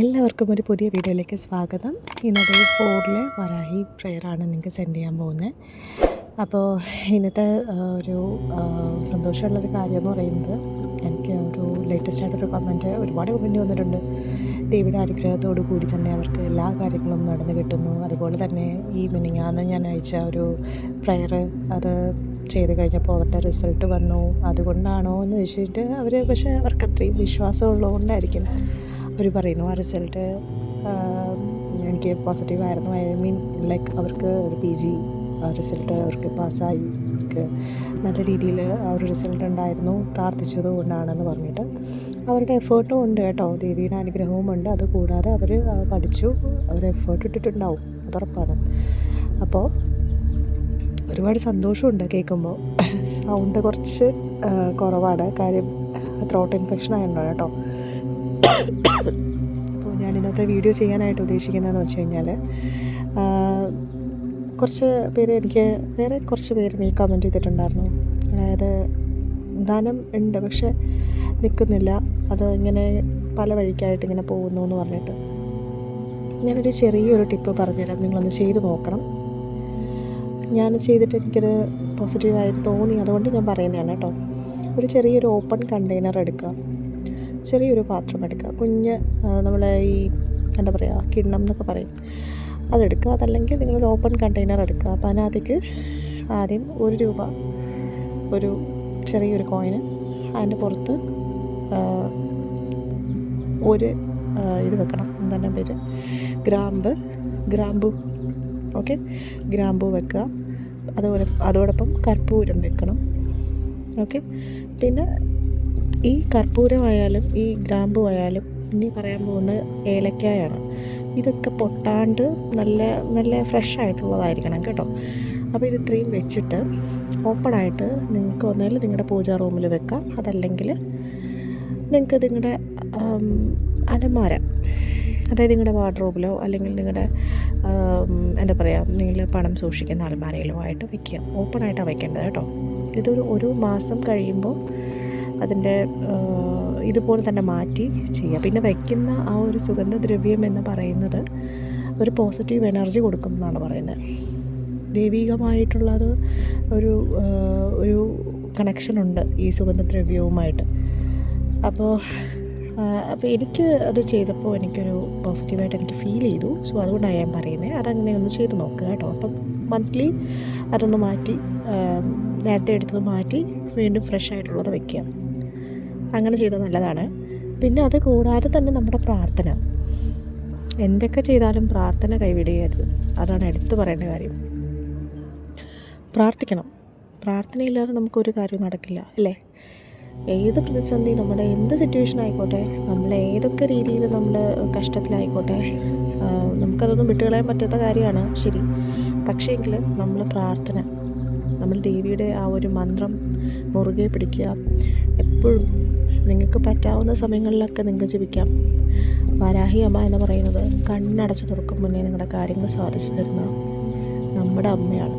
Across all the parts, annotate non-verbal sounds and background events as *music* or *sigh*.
എല്ലാവർക്കും ഒരു പുതിയ വീഡിയോയിലേക്ക് സ്വാഗതം. ഇന്നത്തെ ഫോറിലെ വരാഹി പ്രെയറാണ് നിങ്ങൾക്ക് സെൻഡ് ചെയ്യാൻ പോകുന്നത്. അപ്പോൾ ഇന്നത്തെ ഒരു സന്തോഷമുള്ളൊരു കാര്യം എന്ന് പറയുന്നത് എനിക്ക് ഒരു ലേറ്റസ്റ്റ് ആയിട്ടൊരു കമന്റ് ഒരുപാട് കമന്റ് വന്നിട്ടുണ്ട്. ദേവിയുടെ അനുഗ്രഹത്തോടു കൂടി തന്നെ അവർക്ക് എല്ലാ കാര്യങ്ങളും നടന്നു കിട്ടുന്നു. അതുപോലെ തന്നെ ഈ മിനിങ്ങാന്ന് ഞാൻ അയച്ച ഒരു പ്രെയർ അത് ചെയ്ത് കഴിഞ്ഞപ്പോൾ അവരുടെ റിസൾട്ട് വന്നു. അതുകൊണ്ടാണോ എന്ന് വെച്ചിട്ട് അവർ പക്ഷേ അവർക്ക് അത്രയും വിശ്വാസം ഉള്ളതുകൊണ്ടായിരിക്കും അവർ പറയുന്നു ആ റിസൾട്ട് എനിക്ക് പോസിറ്റീവ് ആയിരുന്നു. ഐ മീൻ ലൈക്ക് അവർക്ക് ഒരു പി ജി റിസൾട്ട് അവർക്ക് പാസ്സായി അവർക്ക് നല്ല രീതിയിൽ ആ ഒരു റിസൾട്ട് ഉണ്ടായിരുന്നു പ്രാർത്ഥിച്ചത് കൊണ്ടാണെന്ന് പറഞ്ഞിട്ട് അവരുടെ എഫേർട്ടും ഉണ്ട് കേട്ടോ. ദേവിയുടെ അനുഗ്രഹവും ഉണ്ട്. അതുകൂടാതെ അവർ പഠിച്ചു. അവർ എഫേർട്ട് ഇട്ടിട്ടുണ്ടാവും. അതുറപ്പാണ് അപ്പോൾ ഒരുപാട് സന്തോഷമുണ്ട് കേൾക്കുമ്പോൾ. സൗണ്ട് കുറച്ച് കുറവാണ്. കാര്യം ത്രോട്ട് ഇൻഫെക്ഷൻ ആയിട്ടുണ്ടോ കേട്ടോ. അപ്പോൾ ഞാൻ ഇന്നത്തെ വീഡിയോ ചെയ്യാനായിട്ട് ഉദ്ദേശിക്കുന്നതെന്ന് വെച്ച് കഴിഞ്ഞാൽ കുറച്ച് പേര് എനിക്ക് വേറെ കുറച്ച് പേര് നീ കമന്റ് ചെയ്തിട്ടുണ്ടായിരുന്നു. അതായത് ധനം ഉണ്ട് പക്ഷെ നിൽക്കുന്നില്ല. അത് ഇങ്ങനെ പല വഴിക്കായിട്ട് ഇങ്ങനെ പോകുന്നു എന്ന് പറഞ്ഞിട്ട്. ഞാനൊരു ചെറിയൊരു ടിപ്പ് പറഞ്ഞുതരാം. നിങ്ങളൊന്ന് ചെയ്ത് നോക്കണം. ഞാൻ ചെയ്തിട്ട് എനിക്കത് പോസിറ്റീവായിട്ട് തോന്നി. അതുകൊണ്ട് ഞാൻ പറയുന്നതാണ് കേട്ടോ. ഒരു ചെറിയൊരു ഓപ്പൺ കണ്ടെയ്നർ എടുക്കുക. ചെറിയൊരു പാത്രം എടുക്കുക. കുഞ്ഞ് നമ്മളെ ഈ എന്താ പറയുക കിണ്ണം എന്നൊക്കെ പറയും. അതെടുക്കുക. അതല്ലെങ്കിൽ നിങ്ങളൊരു ഓപ്പൺ കണ്ടെയ്നർ എടുക്കുക. അപ്പോൾ അതിനകത്തേക്ക് ആദ്യം ഒരു രൂപ ഒരു ചെറിയൊരു കോയിന് അതിന്റെ പുറത്ത് ഒരു ഇത് വെക്കണം. എന്താണ് പേര്? ഗ്രാമ്പ് ഗ്രാമ്പു. ഓക്കെ? ഗ്രാമ്പു വെക്കുക. അതോടെ അതോടൊപ്പം കർപ്പൂരം വെക്കണം. ഓക്കെ? പിന്നെ ഈ കർപ്പൂരമായാലും ഈ ഗ്രാമ്പു ആയാലും ഇനി പറയാൻ പോകുന്നത് ഏലക്കായാണ്. ഇതൊക്കെ പൊട്ടാണ്ട് നല്ല നല്ല ഫ്രഷ് ആയിട്ടുള്ളതായിരിക്കണം കേട്ടോ. അപ്പോൾ ഇത് ഇത്രയും വെച്ചിട്ട് ഓപ്പണായിട്ട് നിങ്ങൾക്ക് ഒന്നുകിൽ നിങ്ങളുടെ പൂജാ റൂമിൽ വെക്കാം. അതല്ലെങ്കിൽ നിങ്ങൾക്ക് നിങ്ങളുടെ അലമാര അതായത് നിങ്ങളുടെ വാർഡ്രോബിലോ അല്ലെങ്കിൽ നിങ്ങളുടെ എന്താ പറയുക നിങ്ങൾ പണം സൂക്ഷിക്കുന്ന അലമാരയിലോ ആയിട്ട് വെക്കുക ഓപ്പണായിട്ടാണ് വയ്ക്കേണ്ടത് കേട്ടോ. ഇതൊരു ഒരു മാസം കഴിയുമ്പോൾ അതിന്റെ ഇതുപോലെ തന്നെ മാറ്റി ചെയ്യുക. പിന്നെ വയ്ക്കുന്ന ആ ഒരു സുഗന്ധദ്രവ്യം എന്ന് പറയുന്നത് ഒരു പോസിറ്റീവ് എനർജി കൊടുക്കും എന്നാണ് പറയുന്നത്. ദൈവികമായിട്ടുള്ളത് ഒരു ഒരു കണക്ഷനുണ്ട് ഈ സുഗന്ധദ്രവ്യവുമായിട്ട്. അപ്പോൾ അപ്പോൾ എനിക്ക് അത് ചെയ്തപ്പോൾ എനിക്കൊരു പോസിറ്റീവായിട്ട് എനിക്ക് ഫീൽ ചെയ്തു. സോ അതുകൊണ്ടാണ് ഞാൻ പറയുന്നത് അതങ്ങനെ ഒന്ന് ചെയ്ത് നോക്കുക കേട്ടോ. അപ്പം മന്ത്ലി അതൊന്ന് മാറ്റി നേരത്തെ എടുത്തത് മാറ്റി വീണ്ടും ഫ്രഷ് ആയിട്ടുള്ളത് വെക്കുക അങ്ങനെ ചെയ്താൽ നല്ലതാണ്. പിന്നെ അത് കൂടാതെ തന്നെ നമ്മുടെ പ്രാർത്ഥന. എന്തൊക്കെ ചെയ്താലും പ്രാർത്ഥന കൈവിടുകയരുത്. അതാണ് എടുത്തു പറയേണ്ട കാര്യം. പ്രാർത്ഥിക്കണം. പ്രാർത്ഥനയില്ലാതെ നമുക്കൊരു കാര്യവും നടക്കില്ല അല്ലേ? ഏത് പ്രതിസന്ധി നമ്മുടെ എന്ത് സിറ്റുവേഷൻ ആയിക്കോട്ടെ നമ്മൾ ഏതൊക്കെ രീതിയിൽ നമ്മൾ കഷ്ടത്തിലായിക്കോട്ടെ നമുക്കതൊന്നും വിട്ടുകളയാൻ പറ്റാത്ത കാര്യമാണ് ശരി. പക്ഷേങ്കിൽ നമ്മൾ പ്രാർത്ഥന നമ്മൾ ദേവിയുടെ ആ ഒരു മന്ത്രം മുറുകെ പിടിക്കുക എപ്പോഴും നിങ്ങൾക്ക് പറ്റാവുന്ന സമയങ്ങളിലൊക്കെ നിങ്ങൾക്ക് ജപിക്കാം വരാഹി അമ്മ എന്ന് പറയുന്നത് കണ്ണടച്ച് തുറക്കും മുന്നേ നിങ്ങളുടെ കാര്യങ്ങൾ സാധിച്ചു തരുന്ന നമ്മുടെ അമ്മയാണ്.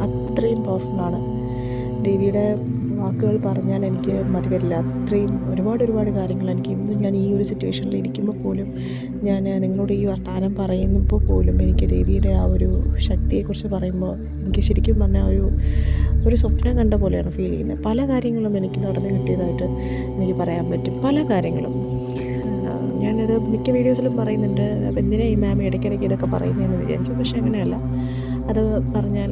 അത്രയും പവർഫുള്ളാണ് ദേവിയുടെ വാക്കുകൾ പറഞ്ഞാൽ എനിക്ക് മതി വരില്ല അത്രയും ഒരുപാട് ഒരുപാട് കാര്യങ്ങൾ എനിക്ക് ഇന്ന് ഞാൻ ഈ ഒരു സിറ്റുവേഷനിൽ ഇരിക്കുമ്പോൾ പോലും ഞാൻ നിങ്ങളോട് ഈ വർത്തമാനം പറയുമ്പോൾ പോലും എനിക്ക് ദേവിയുടെ ആ ഒരു ശക്തിയെക്കുറിച്ച് പറയുമ്പോൾ എനിക്ക് ശരിക്കും പറഞ്ഞാൽ ഒരു ഒരു സ്വപ്നം കണ്ട പോലെയാണ് ഫീൽ ചെയ്യുന്നത്. പല കാര്യങ്ങളും എനിക്ക് നടന്നു കിട്ടിയതായിട്ട് എനിക്ക് പറയാൻ പറ്റും. പല കാര്യങ്ങളും. ഞാനത് മിക്ക വീഡിയോസിലും പറയുന്നുണ്ട്. അപ്പം എന്തിനാ ഈ മാം ഇടയ്ക്കിടയ്ക്ക് ഇതൊക്കെ പറയുന്നതെന്ന് വിചാരിച്ചു പക്ഷേ അങ്ങനെയല്ല. അത് പറഞ്ഞാൽ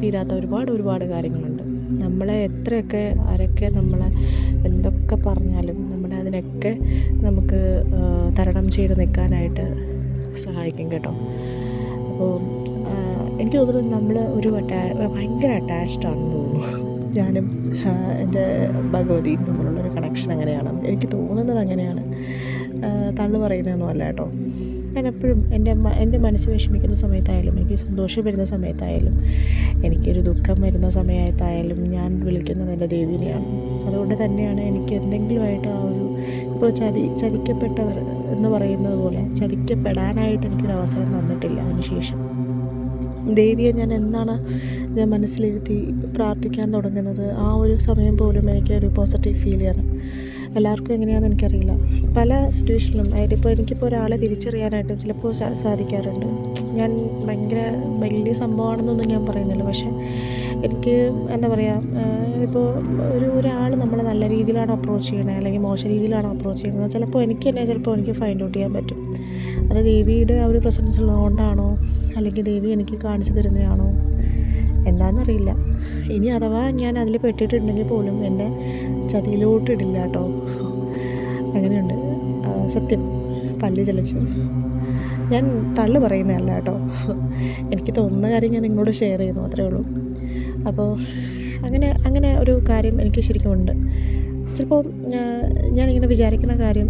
തീരാത്ത ഒരുപാട് ഒരുപാട് കാര്യങ്ങളുണ്ട്. നമ്മളെ എത്രയൊക്കെ ആരൊക്കെ നമ്മളെ എന്തൊക്കെ പറഞ്ഞാലും നമ്മുടെ അതിനൊക്കെ നമുക്ക് തരണം ചെയ്ത് നിൽക്കാനായിട്ട് സഹായിക്കും കേട്ടോ. അപ്പോൾ എനിക്ക് തോന്നുന്നു നമ്മൾ ഒരു അറ്റാ ഭയങ്കര അറ്റാച്ച്ഡ് ആണെന്ന് തോന്നുന്നു. ഞാനും എന്റെ ഭഗവതിയും തമ്മിലുള്ളൊരു കണക്ഷൻ അങ്ങനെയാണ്. എനിക്ക് തോന്നുന്നത് അങ്ങനെയാണ്. തള്ളു പറയുന്നതൊന്നും അല്ല കേട്ടോ. ഞാൻ എപ്പോഴും എന്റെ എന്റെ മനസ്സ് വിഷമിക്കുന്ന സമയത്തായാലും എനിക്ക് സന്തോഷം വരുന്ന സമയത്തായാലും എനിക്കൊരു ദുഃഖം വരുന്ന സമയത്തായാലും ഞാൻ വിളിക്കുന്നത് എന്റെ ദേവിനെയാണ്. അതുകൊണ്ട് തന്നെയാണ് എനിക്ക് എന്തെങ്കിലുമായിട്ട് ആ ഒരു ഇപ്പോൾ ചതി ചതിക്കപ്പെട്ടവർ എന്ന് പറയുന്നത് പോലെ ചതിക്കപ്പെടാനായിട്ട് എനിക്കൊരു അവസരം തന്നിട്ടില്ല അതിനുശേഷം. ദേവിയെ ഞാൻ എന്നാണ് ഞാൻ മനസ്സിലിരുത്തി പ്രാർത്ഥിക്കാൻ തുടങ്ങുന്നത് ആ ഒരു സമയം പോലും എനിക്കൊരു പോസിറ്റീവ് ഫീൽ ചെയ്യണം എല്ലാവർക്കും എങ്ങനെയാണെന്ന് എനിക്കറിയില്ല. പല സിറ്റുവേഷനിലും അതായത് ഇപ്പോൾ എനിക്കിപ്പോൾ ഒരാളെ തിരിച്ചറിയാനായിട്ടും ചിലപ്പോൾ സാധിക്കാറുണ്ട്. ഞാൻ ഭയങ്കര വലിയ സംഭവമാണെന്നൊന്നും ഞാൻ പറയുന്നില്ല. പക്ഷേ എനിക്ക് എന്താ പറയുക ഇപ്പോൾ ഒരു ഒരാൾ നമ്മളെ നല്ല രീതിയിലാണ് അപ്രോച്ച് ചെയ്യണത് അല്ലെങ്കിൽ മോശം രീതിയിലാണ് അപ്രോച്ച് ചെയ്യുന്നത്. ചിലപ്പോൾ എനിക്ക് തന്നെ ചിലപ്പോൾ എനിക്ക് ഫൈൻഡ് ഔട്ട് ചെയ്യാൻ പറ്റും. അത് ദേവിയുടെ ആ ഒരു പ്രസൻസ് ഉള്ളതുകൊണ്ടാണോ അല്ലെങ്കിൽ ദേവി എനിക്ക് കാണിച്ചു തരുന്നതാണോ എന്താണെന്നറിയില്ല ഇനി അഥവാ ഞാൻ അതിൽ പെട്ടിട്ടുണ്ടെങ്കിൽ പോലും ചതിയിലോട്ടിടില്ല കേട്ടോ അങ്ങനെയുണ്ട് സത്യം. പല്ല് ചലച്ചു. ഞാൻ തള്ളു പറയുന്നതല്ല കേട്ടോ എനിക്ക് തോന്നുന്ന കാര്യം ഞാൻ നിങ്ങളോട് ഷെയർ ചെയ്യുന്നു അത്രേ ഉള്ളൂ. അപ്പോൾ അങ്ങനെ അങ്ങനെ ഒരു കാര്യം എനിക്ക് ശരിക്കും ഉണ്ട്. ചിലപ്പോൾ ഞാനിങ്ങനെ വിചാരിക്കുന്ന കാര്യം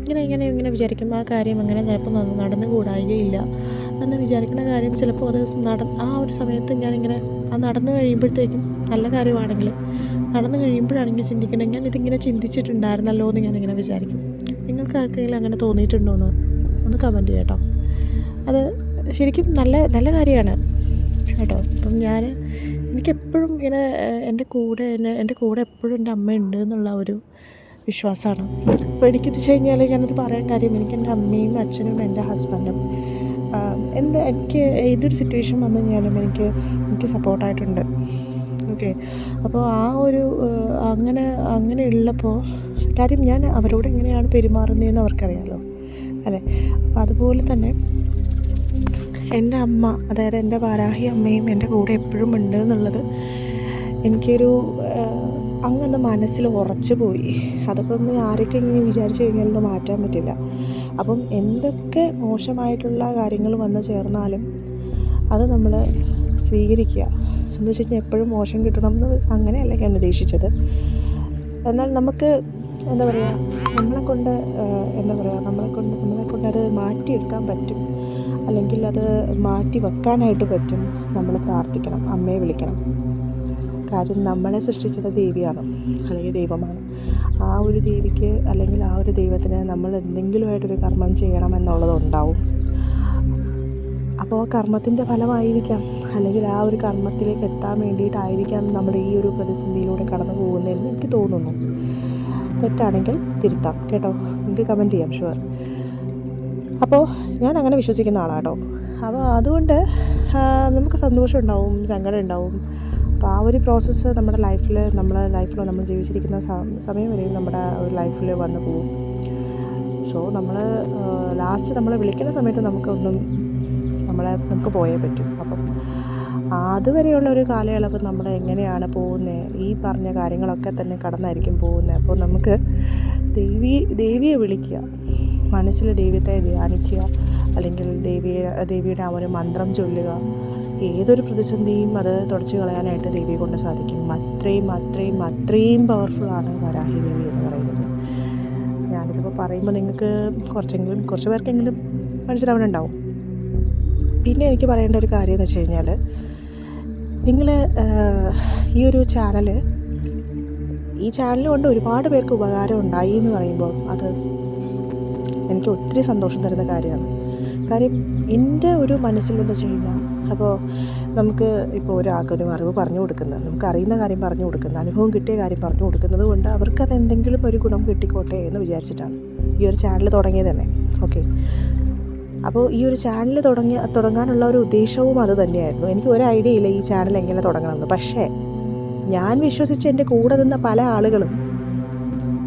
ഇങ്ങനെ ഇങ്ങനെ ഇങ്ങനെ വിചാരിക്കും ആ കാര്യം അങ്ങനെ ചിലപ്പോൾ നടന്നു നടന്നുകൂടായികയില്ല എന്ന് വിചാരിക്കുന്ന കാര്യം ചിലപ്പോൾ അത് നട ആ ഒരു സമയത്ത് ഞാനിങ്ങനെ ആ നടന്നു കഴിയുമ്പോഴത്തേക്കും നല്ല കാര്യമാണെങ്കിൽ നടന്നു കഴിയുമ്പോഴാണെങ്കിൽ ചിന്തിക്കണം ഞാൻ ഇതിങ്ങനെ ചിന്തിച്ചിട്ടുണ്ടായിരുന്നല്ലോ എന്ന് ഞാനിങ്ങനെ വിചാരിക്കും. നിങ്ങൾക്ക് ആർക്കെങ്കിലും അങ്ങനെ തോന്നിയിട്ടുണ്ടോ എന്ന് ഒന്ന് കമന്റ് ചെയ്യട്ടോ അത് ശരിക്കും നല്ല നല്ല കാര്യമാണ് കേട്ടോ. അപ്പം ഞാൻ എനിക്കെപ്പോഴും ഇങ്ങനെ എന്റെ കൂടെ എന്നെ എന്റെ കൂടെ എപ്പോഴും എന്റെ അമ്മയുണ്ട് എന്നുള്ള ഒരു വിശ്വാസമാണ്. അപ്പോൾ എനിക്ക് വെച്ച് കഴിഞ്ഞാൽ ഞാനത് പറയാൻ കാര്യം എനിക്ക് എന്റെ അമ്മയും അച്ഛനും എന്റെ ഹസ്ബൻഡും എന്ത് എനിക്ക് ഏതൊരു സിറ്റുവേഷൻ വന്നു കഴിഞ്ഞാലും എനിക്ക് എനിക്ക് സപ്പോർട്ടായിട്ടുണ്ട് ഓക്കെ അപ്പോൾ ആ ഒരു അങ്ങനെ അങ്ങനെ ഉള്ളപ്പോൾ കാര്യം ഞാൻ അവരോട് എങ്ങനെയാണ് പെരുമാറുന്നതെന്ന് അവർക്കറിയാമല്ലോ അല്ലേ? അപ്പോൾ അതുപോലെ തന്നെ എന്റെ അമ്മ അതായത് എന്റെ വാരാഹി അമ്മയും എന്റെ കൂടെ എപ്പോഴും ഉണ്ട് എന്നുള്ളത് എനിക്കൊരു അങ്ങനെ മനസ്സിൽ ഉറച്ചു പോയി. അതിപ്പം ആരൊക്കെ ഇങ്ങനെ വിചാരിച്ചു കഴിഞ്ഞാലൊന്നും മാറ്റാൻ പറ്റില്ല. അപ്പം എന്തൊക്കെ മോശമായിട്ടുള്ള കാര്യങ്ങൾ വന്ന് ചേർന്നാലും അത് നമ്മൾ സ്വീകരിക്കുക. എന്ന് വെച്ച് കഴിഞ്ഞാൽ എപ്പോഴും മോശം കിട്ടണം എന്ന് അങ്ങനെയല്ല ഞാൻ ഉദ്ദേശിച്ചത്. എന്നാൽ നമുക്ക് എന്താ പറയുക നമ്മളെ കൊണ്ട് എന്താ പറയുക നമ്മളെ കൊണ്ട് നമ്മളെ കൊണ്ട് അത് മാറ്റിയെടുക്കാൻ പറ്റും. അല്ലെങ്കിൽ അത് മാറ്റി വെക്കാനായിട്ട് പറ്റും. നമ്മൾ പ്രാർത്ഥിക്കണം അമ്മയെ വിളിക്കണം. കാര്യം നമ്മളെ സൃഷ്ടിച്ചത് ദേവിയാണ് അല്ലെങ്കിൽ ദൈവമാണ്. ആ ഒരു ദേവിക്ക് അല്ലെങ്കിൽ ആ ഒരു ദൈവത്തിന് നമ്മൾ എന്തെങ്കിലുമായിട്ടൊരു കർമ്മം ചെയ്യണം എന്നുള്ളത് ഉണ്ടാവും. അപ്പോൾ കർമ്മത്തിന്റെ ഫലമായിരിക്കാം. അല്ലെങ്കിൽ ആ ഒരു കർമ്മത്തിലേക്ക് എത്താൻ വേണ്ടിയിട്ടായിരിക്കാം നമ്മൾ ഈ ഒരു പ്രതിസന്ധിയിലൂടെ കടന്നു പോകുന്നതെന്ന് എനിക്ക് തോന്നുന്നു. തെറ്റാണെങ്കിൽ തിരുത്താം കേട്ടോ. നിങ്ങൾക്ക് കമന്റ് ചെയ്യാം ഷുവർ അപ്പോൾ ഞാൻ അങ്ങനെ വിശ്വസിക്കുന്ന ആളാട്ടോ. അപ്പോൾ അതുകൊണ്ട് നമുക്ക് സന്തോഷം ഉണ്ടാവും സങ്കടം ഉണ്ടാവും. അപ്പോൾ ആ ഒരു പ്രോസസ്സ് നമ്മുടെ ലൈഫിൽ നമ്മുടെ ലൈഫിലോ നമ്മൾ ജീവിച്ചിരിക്കുന്ന സമയം വരെയും നമ്മുടെ ലൈഫിൽ വന്നു പോകും. സോ നമ്മൾ ലാസ്റ്റ് നമ്മളെ വിളിക്കുന്ന സമയത്ത് നമുക്കൊന്നും നമ്മളെ നമുക്ക് പോയേ പറ്റും. അപ്പം അതുവരെയുള്ള ഒരു കാലയളവ് നമ്മൾ എങ്ങനെയാണ് പോകുന്നത് ഈ പറഞ്ഞ കാര്യങ്ങളൊക്കെ തന്നെ കടന്നായിരിക്കും പോകുന്നത് അപ്പോൾ നമുക്ക് ദേവി ദേവിയെ വിളിക്കുക. മനസ്സിൽ ദൈവത്തെ ധ്യാനിക്കുക. അല്ലെങ്കിൽ ദേവിയെ ദേവിയുടെ ആ ഒരു മന്ത്രം ചൊല്ലുക. ഏതൊരു പ്രതിസന്ധിയും അത് തുടച്ചു കളയാനായിട്ട് ദേവിയെ കൊണ്ട് സാധിക്കും. അത്രയും അത്രയും അത്രയും പവർഫുള്ളാണ് വരാഹി ദേവി എന്ന് പറയുന്നത്. ഞാനിതിപ്പോൾ പറയുമ്പോൾ നിങ്ങൾക്ക് കുറച്ചെങ്കിലും കുറച്ച് പേർക്കെങ്കിലും മനസ്സിലാവുന്നുണ്ടാവും പിന്നെ എനിക്ക് പറയേണ്ട ഒരു കാര്യം എന്ന് വെച്ച് കഴിഞ്ഞാൽ നിങ്ങൾ ഈ ഒരു ചാനൽ ഈ ചാനൽ കൊണ്ട് ഒരുപാട് പേർക്ക് ഉപകാരം ഉണ്ടായി എന്ന് പറയുമ്പോൾ അത് എനിക്ക് ഒത്തിരി സന്തോഷം തരുന്ന കാര്യമാണ്. കാര്യം എന്റെ ഒരു മനസ്സിലെന്ന് വെച്ച് കഴിഞ്ഞാൽ അപ്പോൾ നമുക്ക് ഇപ്പോൾ ഒരാൾക്ക് ഒരു അറിവ് പറഞ്ഞു കൊടുക്കുന്നത് നമുക്ക് അറിയുന്ന കാര്യം പറഞ്ഞു കൊടുക്കുന്ന അനുഭവം കിട്ടിയ കാര്യം പറഞ്ഞു കൊടുക്കുന്നത് കൊണ്ട് അവർക്ക് എന്തെങ്കിലും ഒരു ഗുണം കിട്ടിക്കോട്ടെ എന്ന് വിചാരിച്ചിട്ടാണ് ഈ ഒരു ചാനൽ തുടങ്ങിയത് തന്നെ. ഓക്കെ. അപ്പോൾ ഈ ഒരു ചാനൽ തുടങ്ങി തുടങ്ങാനുള്ള ഒരു ഉദ്ദേശവും അത് തന്നെയായിരുന്നു. എനിക്ക് ഒരു ഐഡിയ ഇല്ല ഈ ചാനൽ എങ്ങനെ തുടങ്ങണമെന്ന്. പക്ഷേ ഞാൻ വിശ്വസിച്ച് എന്റെ കൂടെ നിന്ന പല ആളുകളും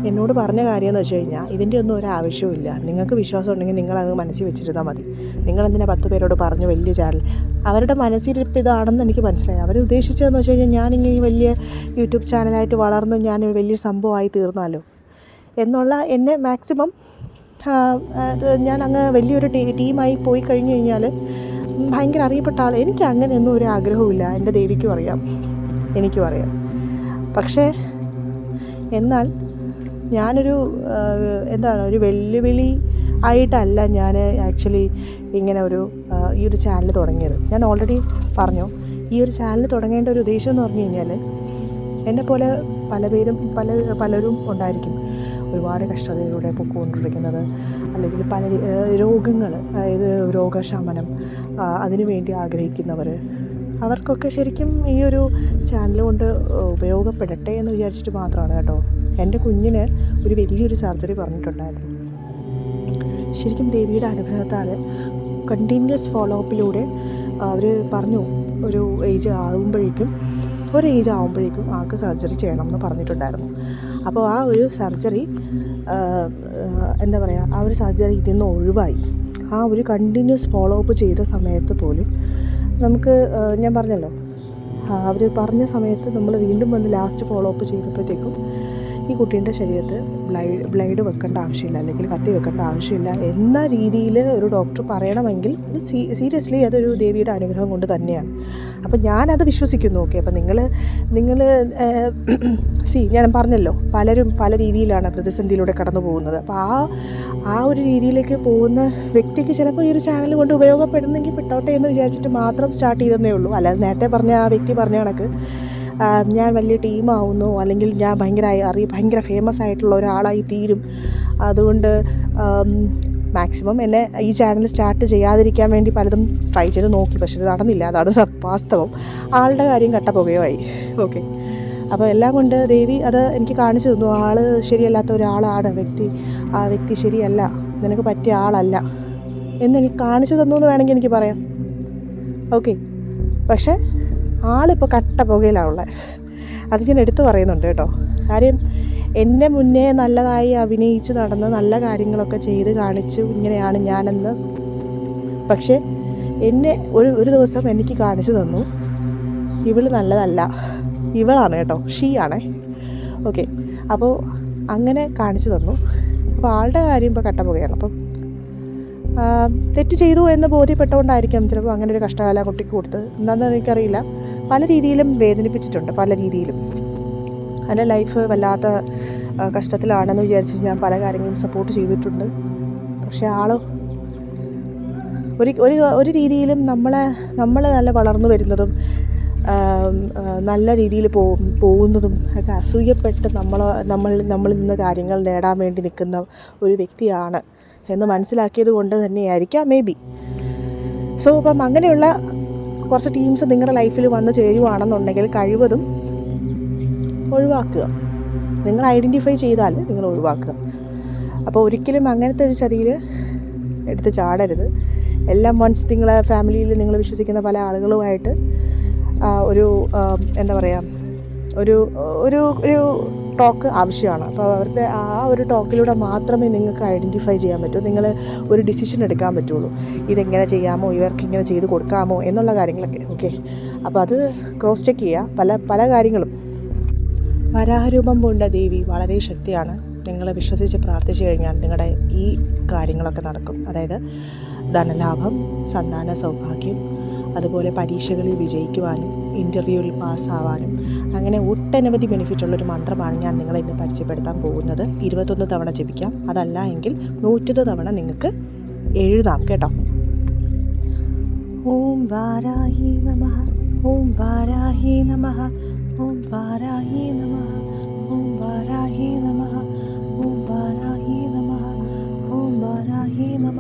എന്നോട് പറഞ്ഞ കാര്യം എന്ന് വെച്ച് കഴിഞ്ഞാൽ ഇതിന്റെ ഒന്നും ഒരു ആവശ്യമില്ല നിങ്ങൾക്ക് വിശ്വാസം ഉണ്ടെങ്കിൽ നിങ്ങളത് മനസ്സിൽ വെച്ചിരുന്നാൽ മതി. നിങ്ങളെന്തിനാ പത്ത് പേരോട് പറഞ്ഞു വലിയ ചാനൽ അവരുടെ മനസ്സിരിപ്പ് ഇതാണെന്ന് എനിക്ക് മനസ്സിലായി. അവർ ഉദ്ദേശിച്ചതെന്ന് വെച്ച് കഴിഞ്ഞാൽ ഞാനിങ്ങനെ വലിയ യൂട്യൂബ് ചാനലായിട്ട് വളർന്ന് ഞാൻ വലിയ സംഭവമായി തീർന്നാലോ? എന്നുള്ള എന്നെ മാക്സിമം ഞാൻ അങ്ങ് വലിയൊരു ടീമായി പോയി കഴിഞ്ഞു കഴിഞ്ഞാൽ ഭയങ്കര അറിയപ്പെട്ട ആൾ എനിക്ക് അങ്ങനെയൊന്നും ഒരു ആഗ്രഹവുമില്ല. എന്റെ ദേവിക്കും അറിയാം. എനിക്കും അറിയാം. പക്ഷേ എന്നാൽ ഞാനൊരു എന്താണ് ഒരു വെല്ലുവിളി ആയിട്ടല്ല ഞാൻ ആക്ച്വലി ഇങ്ങനെ ഒരു ഈ ഒരു ചാനൽ തുടങ്ങിയത്. ഞാൻ ഓൾറെഡി പറഞ്ഞു ഈ ഒരു ചാനൽ തുടങ്ങേണ്ട ഒരു ഉദ്ദേശം എന്ന് പറഞ്ഞു കഴിഞ്ഞാൽ എന്നെപ്പോലെ പോലെ പല പേരും പല പലരും ഉണ്ടായിരിക്കും. ഒരുപാട് കഷ്ടതയിലൂടെ പൊക്കോണ്ടിരിക്കുന്നത് അല്ലെങ്കിൽ പല രോഗങ്ങൾ അതായത് രോഗശമനം അതിനു വേണ്ടി ആഗ്രഹിക്കുന്നവർ. അവർക്കൊക്കെ ശരിക്കും ഈ ഒരു ചാനൽ കൊണ്ട് ഉപയോഗപ്പെടട്ടെ എന്ന് വിചാരിച്ചിട്ട് മാത്രമാണ് കേട്ടോ. എന്റെ കുഞ്ഞിന് ഒരു വലിയൊരു സർജറി പറഞ്ഞിട്ടുണ്ടായിരുന്നു. ശരിക്കും ദേവിയുടെ അനുഗ്രഹത്താൽ കണ്ടിന്യൂസ് ഫോളോ അപ്പിലൂടെ അവർ പറഞ്ഞു ഒരു ഏജ് ആകുമ്പോഴേക്കും ഒരു ഏജ് ആകുമ്പോഴേക്കും ആൾക്ക് സർജറി ചെയ്യണം എന്ന് പറഞ്ഞിട്ടുണ്ടായിരുന്നു. അപ്പോൾ ആ ഒരു സർജറി എന്താ പറയുക ആ ഒരു സർജറി ഇതിൽ നിന്ന് ഒഴിവായി. ആ ഒരു കണ്ടിന്യൂസ് ഫോളോ അപ്പ് ചെയ്ത സമയത്ത് പോലും നമുക്ക് ഞാൻ പറഞ്ഞല്ലോ അവർ പറഞ്ഞ സമയത്ത് നമ്മൾ വീണ്ടും വന്ന് ലാസ്റ്റ് ഫോളോ അപ്പ് ചെയ്തപ്പോഴത്തേക്കും ഈ കുട്ടീന്റെ ശരീരത്ത് ബ്ലൈഡ് ബ്ലൈഡ് വെക്കേണ്ട ആവശ്യമില്ല അല്ലെങ്കിൽ കത്തി വെക്കേണ്ട ആവശ്യമില്ല എന്ന രീതിയിൽ ഒരു ഡോക്ടർ പറയണമെങ്കിൽ സീരിയസ്ലി അതൊരു ദേവിയുടെ അനുഗ്രഹം കൊണ്ട് തന്നെയാണ്. അപ്പം ഞാനത് വിശ്വസിക്കുന്നു ഓക്കെ? അപ്പം നിങ്ങൾ നിങ്ങൾ *clears throat* സി ഞാൻ പറഞ്ഞല്ലോ പലരും പല രീതിയിലാണ് പ്രതിസന്ധിയിലൂടെ കടന്നു പോകുന്നത്. അപ്പോൾ ആ ആ ഒരു രീതിയിലേക്ക് പോകുന്ന വ്യക്തിക്ക് ചിലപ്പോൾ ഈ ഒരു ചാനൽ കൊണ്ട് ഉപയോഗപ്പെടുന്നെങ്കിൽ പെട്ടോട്ടെ എന്ന് വിചാരിച്ചിട്ട് മാത്രം സ്റ്റാർട്ട് ചെയ്തെന്നേ ഉള്ളൂ. അല്ലാതെ നേരത്തെ പറഞ്ഞ ആ വ്യക്തി പറഞ്ഞ കണക്ക് ഞാൻ വലിയ ടീമാവുന്നു അല്ലെങ്കിൽ ഞാൻ ഭയങ്കര അറി ഭയങ്കര ഫേമസ് ആയിട്ടുള്ള ഒരാളായി തീരും. അതുകൊണ്ട് മാക്സിമം എന്നെ ഈ ചാനൽ സ്റ്റാർട്ട് ചെയ്യാതിരിക്കാൻ വേണ്ടി പലതും ട്രൈ ചെയ്ത് നോക്കി. പക്ഷെ ഇത് നടന്നില്ല. അതാണ് വാസ്തവം. ആളുടെ കാര്യം കട്ടപ്പുകയായി ഓക്കെ അപ്പോൾ എല്ലാം കൊണ്ട് ദേവി അത് എനിക്ക് കാണിച്ചു തന്നു. ആൾ ശരിയല്ലാത്ത ഒരാളാണ് വ്യക്തി. ആ വ്യക്തി ശരിയല്ല. നിനക്ക് പറ്റിയ ആളല്ല. എന്നെനിക്ക് കാണിച്ചു തന്നു എന്ന് വേണമെങ്കിൽ എനിക്ക് പറയാം. ഓക്കെ പക്ഷേ ആളിപ്പോൾ കട്ട പുകയിലാണ് ഉള്ളത് അത് ഞാൻ എടുത്തു പറയുന്നുണ്ട് കേട്ടോ. കാര്യം എന്നെ മുന്നേ നല്ലതായി അഭിനയിച്ച് നടന്ന് നല്ല കാര്യങ്ങളൊക്കെ ചെയ്ത് കാണിച്ചു ഇങ്ങനെയാണ് ഞാനെന്ന്. പക്ഷേ എന്നെ ഒരു ഒരു ദിവസം എനിക്ക് കാണിച്ചു തന്നു. ഇവൾ നല്ലതല്ല. ഇവളാണ് കേട്ടോ. ഷീ ആണേ. ഓക്കെ. അപ്പോൾ അങ്ങനെ കാണിച്ചു തന്നു. അപ്പോൾ ആളുടെ കാര്യം ഇപ്പോൾ കട്ടപ്പുകയാണ് അപ്പം തെറ്റ് ചെയ്തു എന്ന് ബോധ്യപ്പെട്ടുകൊണ്ടായിരിക്കാം ചിലപ്പോൾ അങ്ങനെ ഒരു കഷ്ടകാല കുട്ടിക്ക് കൊടുത്തത് എന്താണെന്ന് എനിക്കറിയില്ല. പല രീതിയിലും വേദനിപ്പിച്ചിട്ടുണ്ട് പല രീതിയിലും. എന്റെ ലൈഫ് വല്ലാത്ത കഷ്ടത്തിലാണെന്ന് വിചാരിച്ച് ഞാൻ പല കാര്യങ്ങളും സപ്പോർട്ട് ചെയ്തിട്ടുണ്ട്. പക്ഷേ ആളോ ഒരു ഒരു ഒരു രീതിയിലും നമ്മളെ നമ്മൾ നല്ല വളർന്നു വരുന്നതും നല്ല രീതിയിൽ പോ പോകുന്നതും ഒക്കെ അസൂയപ്പെട്ട് നമ്മൾ നമ്മൾ നമ്മളിൽ നിന്ന് കാര്യങ്ങൾ നേടാൻ വേണ്ടി നിൽക്കുന്ന ഒരു വ്യക്തിയാണ് എന്ന് മനസ്സിലാക്കിയത് കൊണ്ട് തന്നെയായിരിക്കാം മേ ബി സോ അപ്പം അങ്ങനെയുള്ള കുറച്ച് ടീംസ് നിങ്ങളുടെ ലൈഫിൽ വന്ന് ചേരുവാണെന്നുണ്ടെങ്കിൽ കഴിവതും ഒഴിവാക്കുക. നിങ്ങൾ ഐഡന്റിഫൈ ചെയ്താൽ നിങ്ങൾ ഒഴിവാക്കുക. അപ്പോൾ ഒരിക്കലും അങ്ങനത്തെ ഒരു ചതിയിൽ എടുത്ത് ചാടരുത്. എല്ലാം വൺസ് നിങ്ങളെ ഫാമിലിയിൽ നിങ്ങൾ വിശ്വസിക്കുന്ന പല ആളുകളുമായിട്ട് ഒരു എന്താ പറയുക ഒരു ഒരു ഒരു ടോക്ക് ആവശ്യമാണ്. അപ്പോൾ അവരുടെ ആ ഒരു ടോക്കിലൂടെ മാത്രമേ നിങ്ങൾക്ക് ഐഡന്റിഫൈ ചെയ്യാൻ പറ്റൂ. നിങ്ങൾ ഒരു ഡിസിഷൻ എടുക്കാൻ പറ്റുള്ളൂ. ഇതെങ്ങനെ ചെയ്യാമോ ഇവർക്ക് ഇങ്ങനെ ചെയ്ത് കൊടുക്കാമോ എന്നുള്ള കാര്യങ്ങളൊക്കെ. ഓക്കെ അപ്പോൾ അത് ക്രോസ് ചെക്ക് ചെയ്യുക. പല പല കാര്യങ്ങളും. വരാഹരൂപം പൂണ്ട ദേവി വളരെ ശക്തിയാണ്. നിങ്ങൾ വിശ്വസിച്ച് പ്രാർത്ഥിച്ചു കഴിഞ്ഞാൽ നിങ്ങളുടെ ഈ കാര്യങ്ങളൊക്കെ നടക്കും. അതായത് ധനലാഭം സന്താന സൗഭാഗ്യം അതുപോലെ പരീക്ഷകളിൽ വിജയിക്കുവാനും ഇന്റർവ്യൂവിൽ പാസ്സാവാനും. അങ്ങനെ ഒട്ടനവധി ബെനിഫിറ്റുള്ളൊരു മന്ത്രമാണ് ഞാൻ നിങ്ങളെ ഇന്ന് പരിചയപ്പെടുത്താൻ പോകുന്നത്. ഇരുപത്തൊന്ന് തവണ ജപിക്കാം. അതല്ല എങ്കിൽ നൂറ്റൊന്ന് തവണ നിങ്ങൾക്ക് എഴുതാം കേട്ടോ. ഓം വാരാഹി നമ. ഓം വാരാഹി നമ. ഓം വാരാഹി നമ. ഓം വാരാഹി നമ. ഓം വാരാഹി നമ. ഓം വാരാഹി നമ.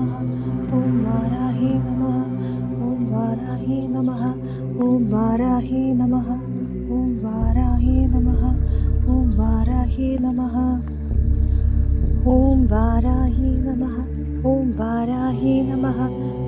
वाराही नमः। ॐ वाराही नमः। ॐ वाराही नम।